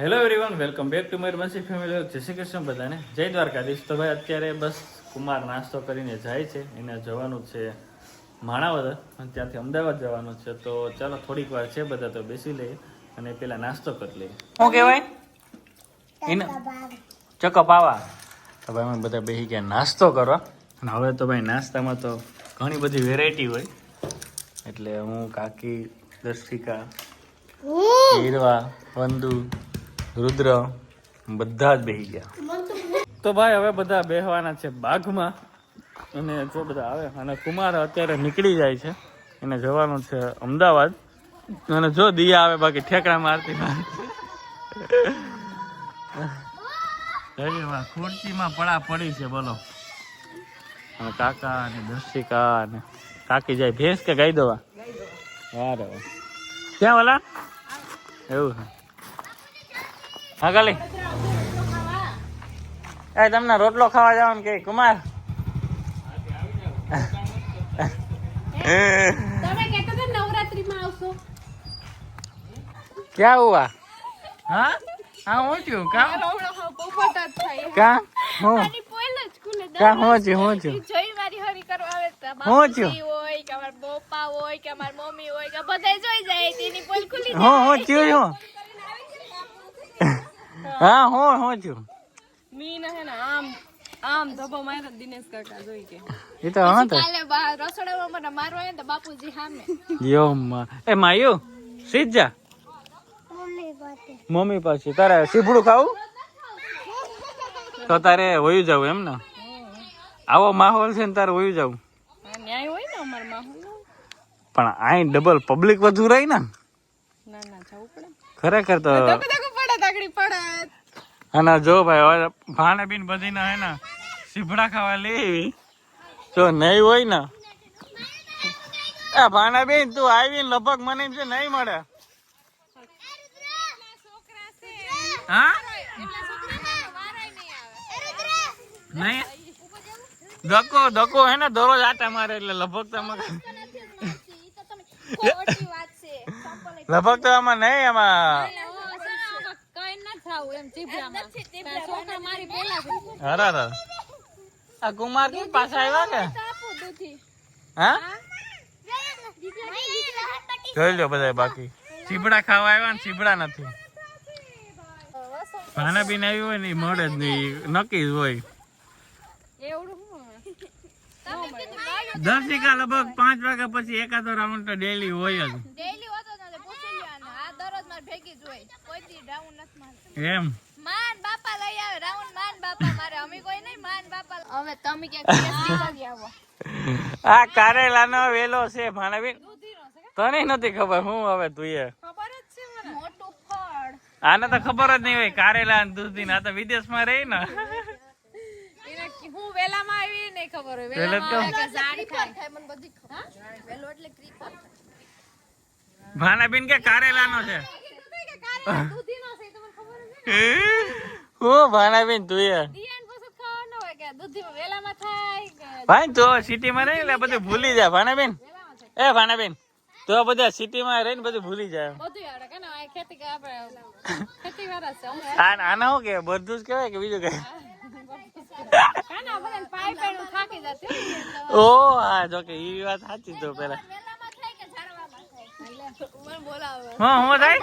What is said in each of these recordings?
Hello everyone welcome back to મારી Bansi family જય શ્રી કૃષ્ણ બધાને. જય દ્વારકાધીશ. તો ભાઈ અત્યારે બસ કુમાર નાસ્તો કરીને જાય છે. એને જવાનું છે માણાવદર અને ત્યાંથી અમદાવાદ જવાનું છે. તો ચાલો થોડીક વાર છે બધા તો બેસી લઈએ અને પેલા નાસ્તો કરી લઈએ. શું કહેવાય? એને ચકપ આવા તો ભાઈ અમે બધા બેસી ગયા નાસ્તો કરવા. અને હવે તો ભાઈ નાસ્તામાં તો ઘણી બધી વેરાયટી હોય. એટલે હું કાકી દર્શિકા હીરવા વંદુ રુદ્ર બધા જ બેસી ગયા. તો ભાઈ હવે બધા બેહવાના છે બાગમાં. અને જો બધા આવે અને કુમાર અત્યારે નીકળી જાય છે. એને જવાનું છે અમદાવાદ. અને જો દિયા આવે બાકી ઠેકડા મારતી ખુરશીમાં પડા પડી છે બોલો. અને કાકા અને દર્શિકા અને કાકી જાય. ભેંસ કે ગાઈ દવા? વારે ક્યાં ઓલા એવું છે. હા કાલી એ તમને રોટલો ખાવા જવાનું કે કુમાર? તમે કહેતા હતા નવરાત્રીમાં આવશો. ક્યાં હુઆ હા? હા હું છું કા? હમણાં હા પોપટ જ થાય. કા? હું? આની પોઈલ જ ખુલે કા હું છું હું છું? જોઈ મારી હરી કરવા આવે તો હું છું? હોય કે અમાર બોપા હોય કે અમાર મમ્મી હોય કે બધા જોઈ જાય. તેની પોઈલ ખુલી હું હું છું હું? હા હું હું છું. મીન હે ને આમ આમ ધબો મારે દિનેશ કાકા જોઈ કે. એ તો હા તો. કાલે બહાર રસોડામાં મને મારવા આવ્યા તો બાપુજી સામે. યો માં. એ માયુ સીધ જા. મમ્મી પાસે તારે સીભડું ખાવું? તો તારે વયું જવું એમ ને. આવો માહોલ છે ને તારે વયું જવું. ન્યાય હોય ને અમાર માહોલ પણ આય ડબલ પબ્લિક વધુ રહી ને. ના ના જવું પડે. ખરેખર તો ધક્કો પડે અને જો ભાઈ હવે ભાણે બીન બધી ના હે ને સીભડા ખાવા લેવી જો નહીં હોય ને એ ભાણા બેન તું આવી લગભગ મને એમ છે નહીં મળે. હા? નહીં? ધક્કો ધક્કો હે ને દરરોજ આટા મારે એટલે લગભગ તો આમાં લગભગ તો આમાં નહીં આમાં અરે અરે આ કુમાર કેમ પાછા આવ્યા કે? હા? જોઈ લો બધા બાકી. ચીબડા ખાવા આવ્યા ને ચીબડા નથી. ભાના આવી હોય ને મળે જ નહીં નક્કી જ હોય. દર્શિકા લગભગ પાંચ વાગ્યા પછી એકાદો રાઉન્ડ તો ડેલી હોય જ. એમ? માન બાપા લઈ આવે રાઉન્ડ માન બાપા મારે. અમે કોઈ નહીં માન બાપા હવે તમે ક્યાંક આવો. આ કારેલાનો વેલો છે ભાણાબેન. તને નથી ખબર હું હવે તું ખબર જ છે મને. મોટું ફળ. આને તો ખબર જ નહીં હોય કારેલા અને દૂધી આ તો વિદેશમાં રહી ને. એને કી- હું વેલામાં આવી નહીં ખબર હોય. વેલામાં કે ઝાડ ખાય. મને બધી ખબર. વેલો એટલે ક્રીપર ભાણાબેન કે કારેલાનો છે. તો હું? ભાણાબેન તું એ. દિયાન પછી ખબર ન હોય કે દૂધીમાં વેલામાં થાય કે ભાઈ તો સિટીમાં રહી એટલે બધું ભૂલી જાય ભાણાબેન એ ભાણાબેન તો બધા સિટીમાં રહીને બધું ભૂલી જાય આના શું કે બધું જ કહેવાય કે બીજું કઈ? કાના બધાને પાઈ પાઈ ઓ હા જો કે વાત સાચી તો પેલા. વેલામાં થાય કે ઝાડવામાં થાય? મને બોલાવે. હા હું થાય?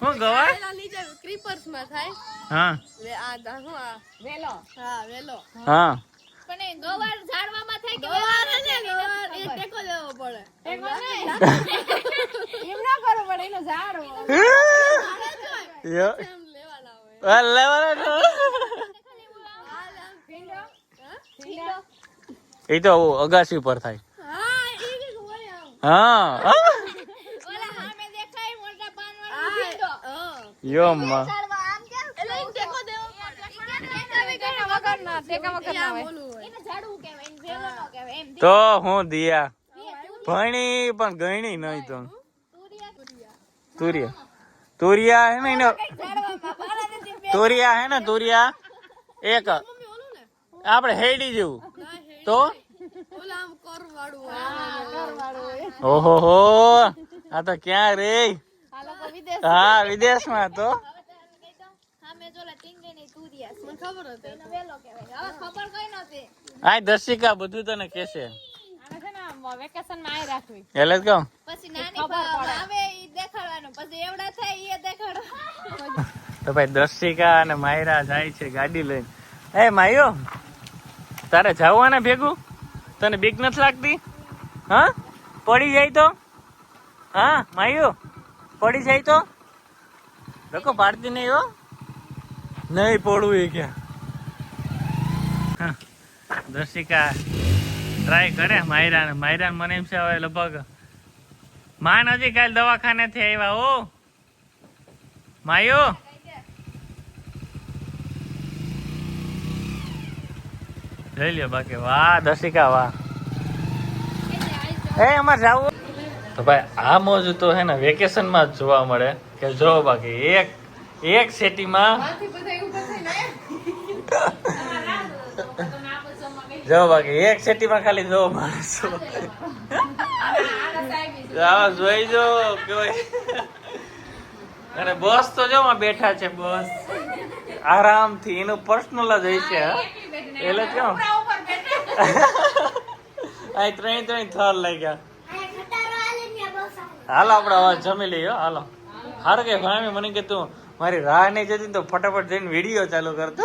હું ગવા નીચે ક્રીપર્સમાં થાય. હા. વે આ દા હું આ. વેલો. હા વેલો. હા. પણ એ ગવાર ઝાડવામાં થાય કે ગવાર ને ગવાર. એ ટેકો લેવો પડે. ટેકો નહીં. એમ ના કરવું પડે એનો ઝાડ યો. લેવાના હોય. આ લેવાના તો. હાલ આમ ભીંડો? હા? ભીંડો. એ તો અગાસી પર થાય. હા. કહેવાયમાં. તો હું દિયા. ભણી પણ ગણી નહીં તો. તુરિયા. તુરિયા હે ને તુરિયા હે ને તુરિયા? એક. આપણે હેડી જેવું. તો? ઓહો હો આ તો ક્યાં રે? હા વિદેશમાં તો. હા મેં જોલા ટીંગેની તુરિયા મને ખબર હતી. એનો વેલો કહેવાય. હવે ખબર કઈ નહોતી આ દર્શિકા બધું તને કહેશે આને છે ને વેકેશનમાં આઈ રાખવી. એટલે જ કહું. પછી નાની બા- આવે ઈ દેખાડવાનું. પછી એવડા થાય ઈ દેખાડવાનું તો ભાઈ દર્શિકા અને માયરા જાય છે ગાડી લઈને. એ માયો તારે જવાને ભેગું? તને બીક નથી લાગતી? હા? પડી જાય તો? હા માયો? પડી જાય તો? લોકો પાડતી નહીં હો. નહીં પડવું એ ક્યાં? દર્શિકા ટ્રાય કરે માયરાન. ને મને એમ છે હવે લગભગમાં હજી કાલ દવાખાનેથી આવ્યા ઓ માયો. લઈ લ્યો બાકી. વાહ દર્શિકા વાહ. એ અમારે જાવું તો ભાઈ આ મોજ તો હે ને વેકેશનમાં જ જોવા મળે. કે જો બાકી એક એક સેટીમાં જો બાકી એક સેટીમાં ખાલી જો માણસો. જોઈ જો અને બસ તો જો બેઠા છે બસ. આરામથી એનું પર્સનલ જ હોય છે. એટલે કેમ? આ ત્રણ ત્રણ થર લઈ ગયા હાલો આપણે હવે જમી લઈએ હાલો. હારું કે, ભાઈ, મને કે તું મારી રાહ નહીં જતી તો ફટાફટ જઈને વીડિયો ચાલુ કરતો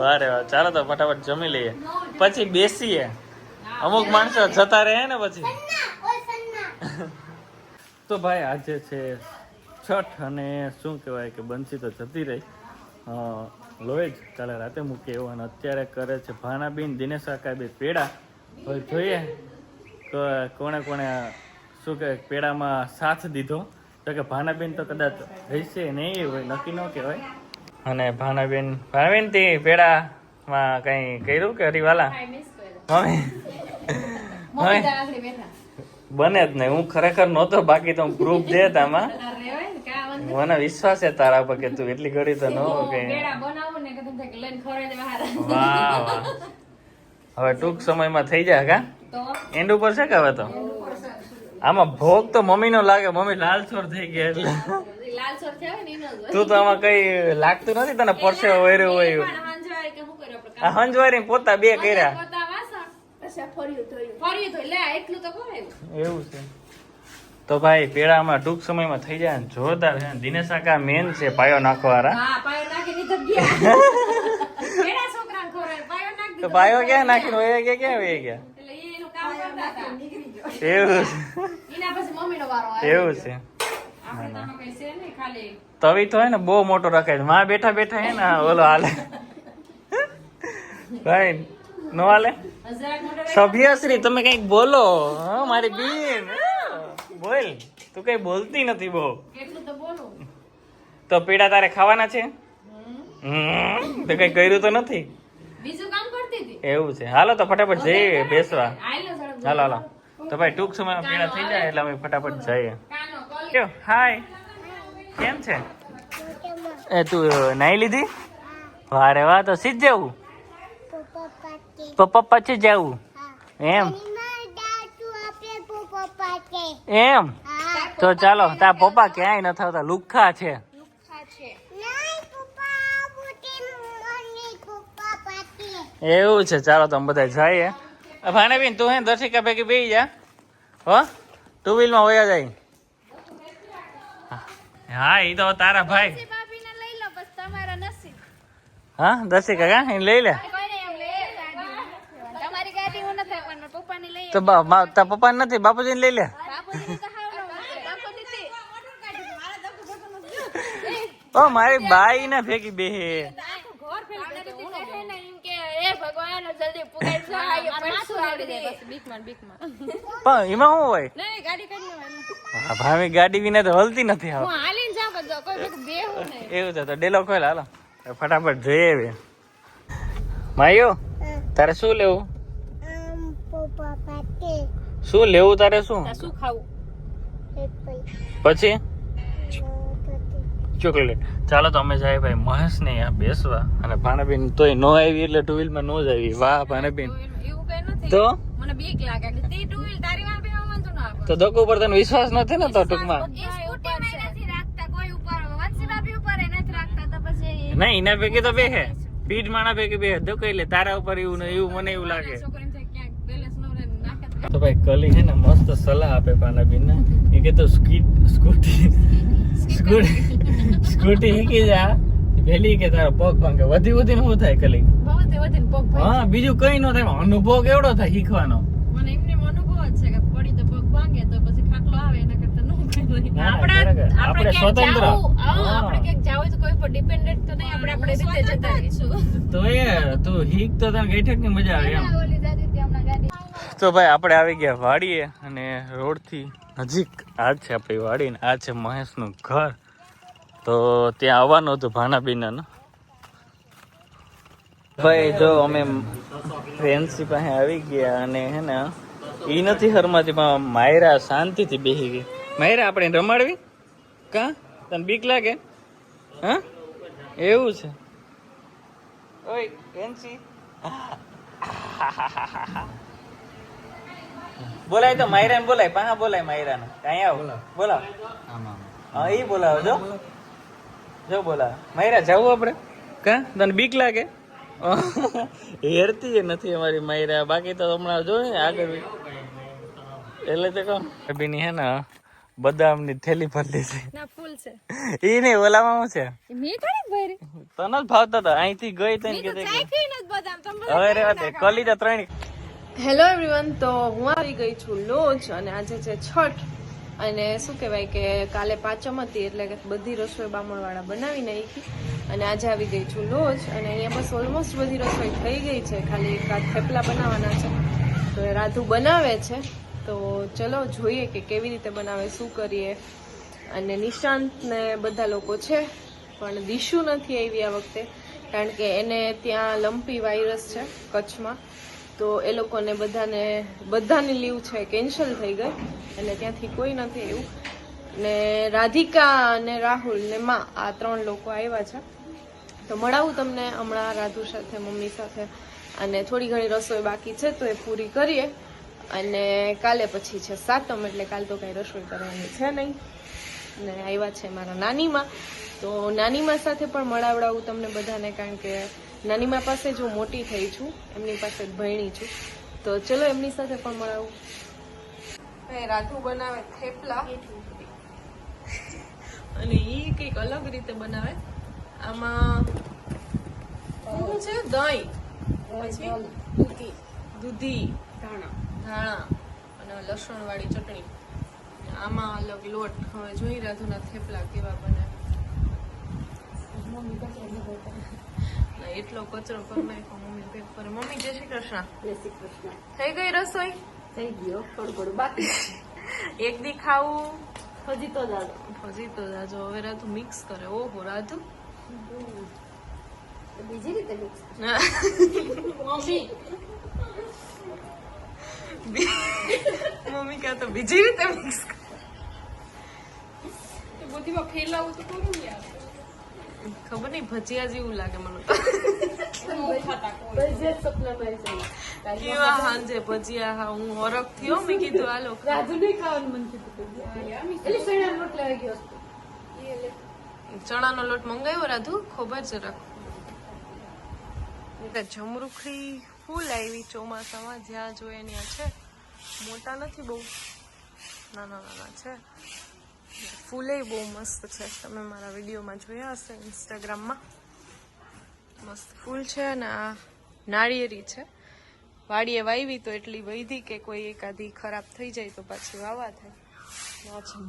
વારે વાહ ચાલો તો ફટાફટ જમી લઈએ. પછી બેસીએ. અમુક માણસો જતા રહે ને પછી. તો ભાઈ આજે છે છઠ અને શું કહેવાય કે બંસી તો જતી રહી. લોહી જ કાલે રાતે મૂકી એવું અને અત્યારે કરે છે ભાનાબીન, દિનેશ કાકા બે પેડા. હવે જોઈએ. કોણે કોણે શું કે પેડામાં સાથ દીધો? તો કે ભાનાબેન તો કદાચ રહેશે નહીં હોય નક્કી ન કહેવાય. અને ભાનાબેન ભાનાબેન તે પેડામાં કંઈ કર્યું કે હરીવાલા? મમ્મી. બને જ નહીં હું ખરેખર નહોતો બાકી તો પ્રૂફ દે આમાં. મને વિશ્વાસ છે તારા પર કે તું એટલી ઘડી તો ન કે. વાહ વાહ. હવે ટૂંક સમયમાં થઈ જાય કા એન્ડ ઉપર છે કે હવે તો? આમાં ભોગ તો મમ્મી નો લાગે મમ્મી લાલચોર થઈ ગયા એટલે. તું તો આમાં કઈ લાગતું નથી તને પરસે વહેર્યું હોય આ હંજવારી પોતા બે કર્યા. એવું છે. તો ભાઈ પેડામાં ટૂંક સમયમાં થઈ જાય ને જોરદાર છે. દિનેશ આકા મેન છે પાયો નાખવાળા તો પાયો ક્યાં નાખીને ગયા ક્યાં વહી ગયા? એવું છે. એવું છે. તવી તો હે ને બહુ મોટો રખાય છે. માં બેઠા બેઠા હે ને ઓલો હાલે. ભાઈ નો હાલે? સભ્યશ્રી તમે કંઈક બોલો. મારી બીન. બોલ. તું કઈ બોલતી નથી બહુ. તો પીડા તારે ખાવાના છે? તો કઈ કર્યું તો નથી? એવું છે. હાલો તો ફટાફટ જઈએ બેસવા. હાલો હાલો. તો ભાઈ, ટૂંક સમયમાં પીડા થઈ જાય એટલે અમે ફટાફટ જઈએ. કેવું? હાય કેમ છે? એ તું નાઈ લીધી? વારે વાહ તો સીધ જવું. પપ્પા પાછે જવું. એમ. એમ. તો ચાલો, તાર પપ્પા ક્યાંય ન થતા લુખ્ખા છે. એવું છે, ચાલો તો અમે બધા જઈએ. ભાણેબીન તું હે દર્શિકા ભેગી બેહી જા. હો? ટુ વ્હીલમાં વયા જાય. હા એ તો તારા ભાઈ. હા દર્શિકા કા? એને લઈ લે. તો પપ્પા નથી બાપુજીને લઈ લે. ઓ મારી બાઈ ને ભેગી બેહે ઘર ફેરવી દે. હું કહે ને એમ કે એ પડશું બસ પણ એમાં શું હોય? નહીં ગાડી કરી લેવાની. હા, ભાવી ગાડી વિના તો હલતી નથી હવે હું હાલીને જાઉં બધો કોઈ બેહું નહીં. એવું છે તો ડેલો ખોલ હાલો. ફટાફટ જોઈએ હવે. માયો તારે શું લેવું? શું લેવું તારે શું? શું ખાવું? પછી? ચોકલેટ. ચાલો તો અમે જાય ભાઈ મહેશ ને અહીંયા બેસવા. અને ભાણાબેન તોય નો આવી એટલે ટુ વ્હીલમાં નો જ આવી. વાહ ભાણાબેન. તો? મને બીક લાગે. કે તે ટુ વ્હીલ તારી વાર બેહવા માંગતો ના આપો. તો દોકો ઉપર તને વિશ્વાસ નથી ને તો ટૂંકમાં? તો નહીં એના ભેગી તો બે હે પીઠ માણા ભેગી બે દોકો એટલે તારા ઉપર એવું ને એવું મને એવું લાગે. તો ભાઈ કલી છે ને મસ્ત સલાહ આપે પાનાબીન ને એ કે તો સ્કીટ સ્કૂટી સ્કૂટી સ્કૂટી શીખી જા પેલી કે તારો પગ ભાંગે વધી વધીને શું થાય કલી બહુ વધીને પગ હા બીજું કઈ નો થાય અનુભવ કેવડો થાય શીખવાનો? મને એમને અનુભવ જ છે કે પડી તો પગ ભાંગે તો પછી ખાટલો આવે એના કરતા ન આપણે આપણે આપણે સ્વતંત્ર. જાવું, હા, હા. આપણે ક્યાંક જાવું તો કોઈ પર ડિપેન્ડન્ટ તો નહીં આપણે આપણે રીતે જતા રહીશું. તો એ તું શીખ તો તને ગઈઠકની મજા આવે એમ. તો ભાઈ આપણે આવી ગયા વાડીએ અને રોડથી નજીક. આ છે આપણી વાડી ને આ છે મહેશનું ઘર. તો ત્યાં આવવાનું હતું ભાણાબીના ભાઈ જો અમે ફેન્સી પાસે આવી ગયા અને હે ને એ નથી હરમાતી પણ માયરા શાંતિથી બેસી ગઈ. માયરા આપણે રમાડવી? કા? તને બીક લાગે? હા? એવું છે. ઓય ફેન્સી. બોલાય તો માયરા બોલાય પાહા બોલાય માયરા ને કાંઈ આવો. બોલાવ. હા એ બોલાવો જો. જો બોલા. માયરા જાવું આપણે કા? તને બીક લાગે? હેરતી નથી અમારી માયરા. બાકી તો હમણાં જો ને આગળ એટલે તો કહું બેની હે ને બદામની થેલી ભરલી છે ના ફૂલ છે. ઈ નહીં ઓલામાં શું છે? મેં ભરી. તને જ ભાવતા હતા અહીંથી ગઈ તને કે બદામ તમે હવે રે વાત કલી તો ત્રણ હેલો એવરીવન તો હું આવી ગઈ છું લોજ અને આજે છે છઠ. અને શું કહેવાય કે કાલે પાંચમ હતી એટલે કે બધી રસોઈ બામણવાળા બનાવી નાખી અને આજે આવી ગઈ છું લોજ અને અહીંયા બસ ઓલમોસ્ટ બધી રસોઈ થઈ ગઈ છે. ખાલી એકાદ થેપલા બનાવવાના છે. તો એ રાધુ બનાવે છે. તો ચલો જોઈએ કે કેવી રીતે બનાવે, શું કરીએ. અને નિશાંતને બધા લોકો છે, પણ દિશુ નથી આવી આ વખતે. કારણ કે એને ત્યાં લંપી વાયરસ છે કચ્છમાં. તો એ લોકોને બધાને, બધાની લીવ છે, કેન્સલ થઈ ગઈ. એટલે ત્યાંથી કોઈ નથી આવ્યું. ને રાધિકા અને રાહુલ ને માં, આ ત્રણ લોકો આવ્યા છે. તો મળાવું તમને હમણાં રાધુ સાથે, મમ્મી સાથે. અને થોડી ઘણી રસોઈ બાકી છે, તો એ પૂરી કરીએ. અને કાલે પછી છે સાતમ, એટલે કાલ તો કાંઈ રસોઈ કરવાની છે નહીં. ને આવ્યા છે મારા નાનીમાં. તો નાનીમાં સાથે પણ મળાવડાવું તમને બધાને, કારણ કે નાનીમા પાસે જો મોટી થઈ છું એમની પાસે ભણી છું. તો ચલો એમની સાથે પણ મળાવું. રાધુ બનાવે થેપલા. અને એ કંઈક અલગ રીતે બનાવે. આમાં શું છે? દહીં. પછી દૂધી. દૂધી. ધાણા. ધાણા. અને લસણ વાળી ચટણી. આમાં અલગ લોટ. હવે જોઈ રાધુના થેપલા કેવા બને. એટલો કચરો કરી નાખ્યો મમ્મી કરે મમ્મી જય શ્રી કૃષ્ણ. થઈ ગઈ રસોઈ? થઈ ગયો થોડું થોડું બાકી એક દી ખાવું? હજી તો જાજો હજી તો જાજો હવે રાધુ મિક્સ કરે. ઓહો રાધુ બીજી રીતે મિક્સ મમ્મી. કહે તો બીજી રીતે મિક્સ બધીમાં ફેલાવું તો કરું યાર. ખબર નહીં ભજીયા જેવું લાગે મને. કેવા હાંજે ભજીયા? હા હું હરખ થયો મેં કીધું હાલો. રાજુ નહીં ખાવાનું મન થતું એટલે સૈણા ગયો ચણાનો લોટ મંગાવ્યો રાધુ ખબર જ રાખ. જમરૂખડી ફૂલ આવી ચોમાસામાં જ્યાં જોઈએ ત્યાં છે. મોટા નથી બહુ. નાના નાના છે. ફૂલે બહુ મસ્ત છે. તમે મારા વિડીયોમાં જોયા હશે ઇન્સ્ટાગ્રામમાં મસ્ત ફૂલ છે અને આ નાળિયેરી છે. વાડીએ વાવી તો એટલી વૈધી કે કોઈ એકાદી ખરાબ થઈ જાય તો પાછી વાવા થાય.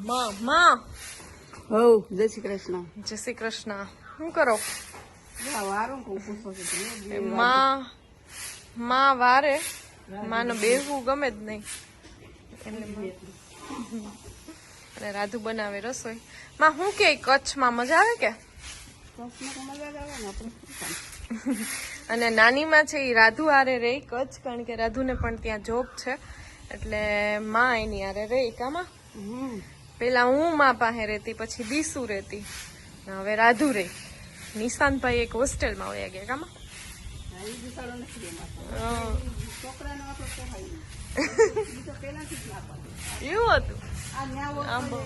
માં માં! હો જય શ્રી કૃષ્ણ. જય શ્રી કૃષ્ણ. શું કરો? મા માં વારે. માને બેહવું ગમે જ નહીં. એટલે અને રાધુ બનાવે રસોઈ. માં હું કે કચ્છમાં મજા આવે કે? અને નાનીમાં છે એ રાધુ આરે રહી કચ્છ કારણ કે રાધુને પણ ત્યાં જોબ છે. એટલે માં એની આરે રહી કામાં. પેલા હું માં પાસે રહેતી પછી દીસુ રહેતી. હવે રાધુ રહી નિશાંતભાઈ એક હોસ્ટેલમાં વયા ગયા કામાં. એવું હતું? આંબો.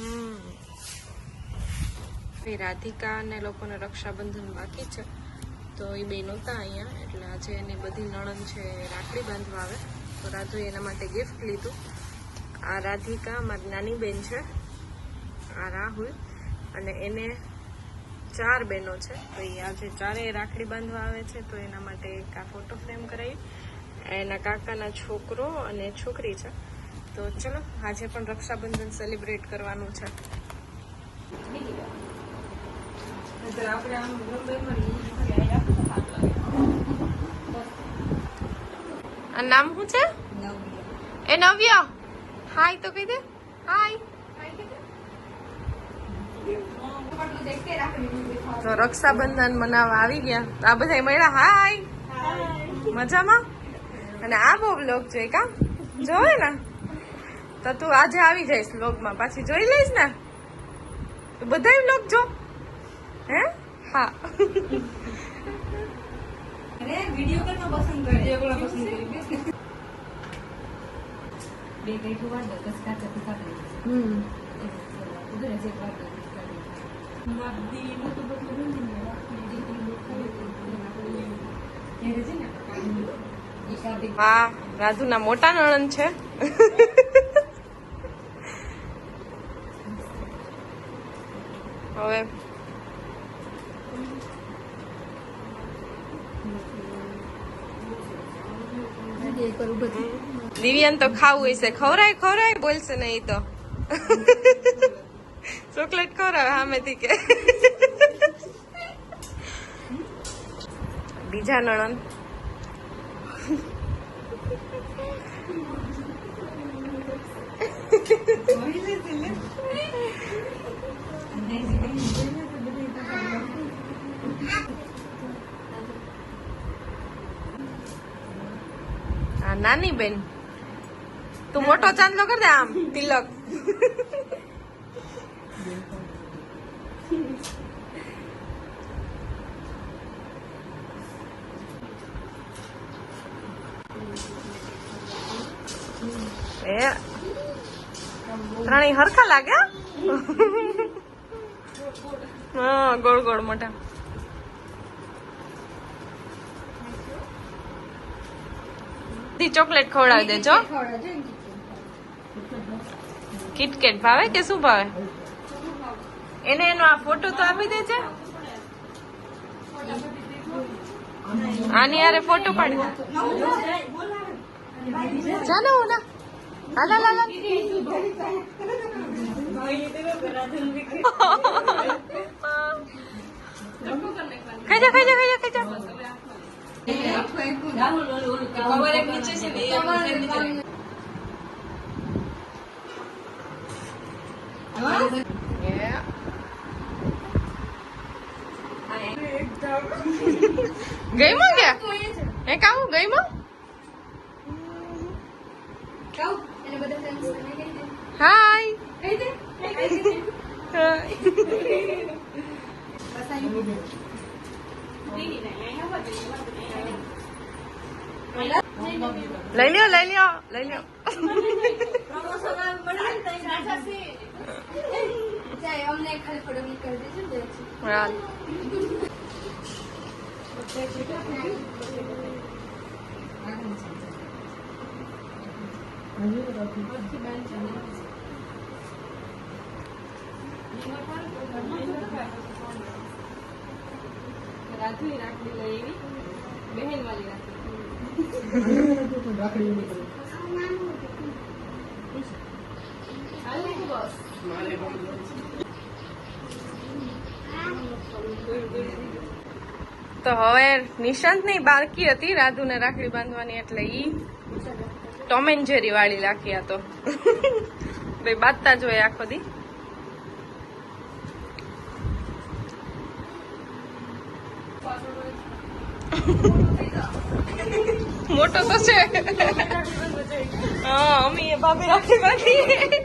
હમ. રાધિકા અને લોકોને રક્ષાબંધન બાકી છે. તો એ બે હતા અહીંયા એટલે આજે એની બધી નણંદ છે રાખડી બાંધવા આવે. તો રાધુએ એના માટે ગિફ્ટ લીધું. આ રાધિકા મારી નાની બેન છે આ રાહુલ અને એને ચાર બહેનો છે. તો એ આજે ચારેય રાખડી બાંધવા આવે છે તો એના માટે એક આ ફોટો ફ્રેમ કરાવી. એના કાકાના છોકરો અને છોકરી છે. તો ચલો આજે પણ રક્ષાબંધન સેલિબ્રેટ કરવાનું છે. આ નામ શું છે? એ નવ્ય? હાય તો કહી દે હાય તો રક્ષાબંધન મનાવવા આવી ગયા. આ બધા મળ્યા? હાય મજામાં? અને આ બહુ બ્લોગ જોઈ કા? જોવે ને? તો તું આજે આવી જઈશ બ્લોગમાં પાછી જોઈ લઈશ ને? તો બધા બ્લોગ જો. હે? હા. હમ. હા રાધુના મોટા નણંદ છે. હવે દિવ્યાન તો ખાવું હશે. ખવરાય ખવરાય, બોલશે ને એ તો. ચોકલેટ ખવડાવે સામેથી કે. બીજા નણંદ. નાની બેન. તું મોટો ચાંદલો કર આમ, તિલક. એ, ત્રણેય હરખા લાગે? હા, ગોળ ગોળ મોટા. દી ચોકલેટ ખવડાવી દેજો. કિટકેટ ભાવે કે શું ભાવે? એને એનો આ ફોટો તો આપી દેજે. આની યારે ફોટો પાડી જાને ઓલા. હાલા લાલા ખાઈ જા ખાઈ જા ખાઈ જા ખાઈ જા. Yeah. ગઈમાં ગયા હે કાવું ગઈમાં હાય હાય લઈ લ્યો લઈ લ્યો લઈ લ્યો અમને ખાલી થોડું કરી દેજો ને હાલ. તો હવે નિશાંતની બાળકી હતી રાધુ ને રાખડી બાંધવાની એટલે ઈ ટોમ એન્ડ જેરી વાળી લાખી આ તો. ભાઈ, બાજતા જ હોય આખો દી. મોટો તો છે. હા, અમી એ ભાભી રાખી બાંધી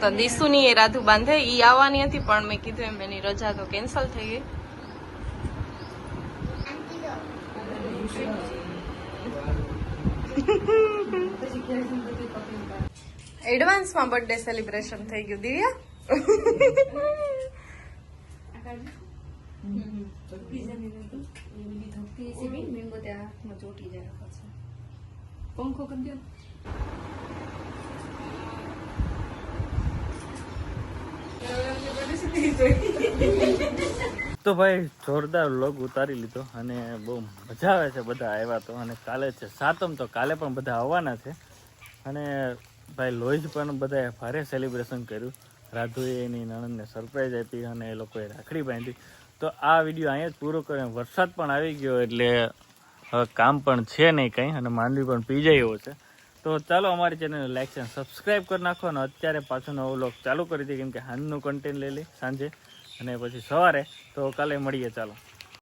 તો દીસુની એ રાધુ બાંધે, ઈ આવવાની હતી, પણ મેં કીધું એમ એની રજા તો કેન્સલ થઈ ગઈ. એડવાન્સમાં બર્થડે સેલિબ્રેશન થઈ ગયું, દિવ્યા? તો ભાઈ, જોરદાર લોગ ઉતારી લીધો અને બહુ મજા આવે છે બધા આવ્યા તો. અને કાલે છે સાતમ, તો કાલે પણ બધા આવવાના છે. અને ભાઈ લોહીજ પણ બધાએ ભારે સેલિબ્રેશન કર્યું. રાધુએ એની નણંદને સરપ્રાઈઝ આપી અને એ લોકોએ રાખડી બાંધી. તો આ વીડિયો અહીંયા જ પૂરો કર્યો. વરસાદ પણ આવી ગયો એટલે હવે કામ પણ છે નહીં કંઈ અને માંડવી પણ પી જાય એવો છે. તો ચાલો અમારી ચેનલને લાઈક છે સબસ્ક્રાઈબ કરી નાખો અને અત્યારે પાછો નવો વ્લોગ ચાલુ કરી દઈએ. કેમ કે હાંજનું કન્ટેન્ટ લઈ લઈ સાંજે અને પછી સવારે. તો કાલે મળીએ ચાલો.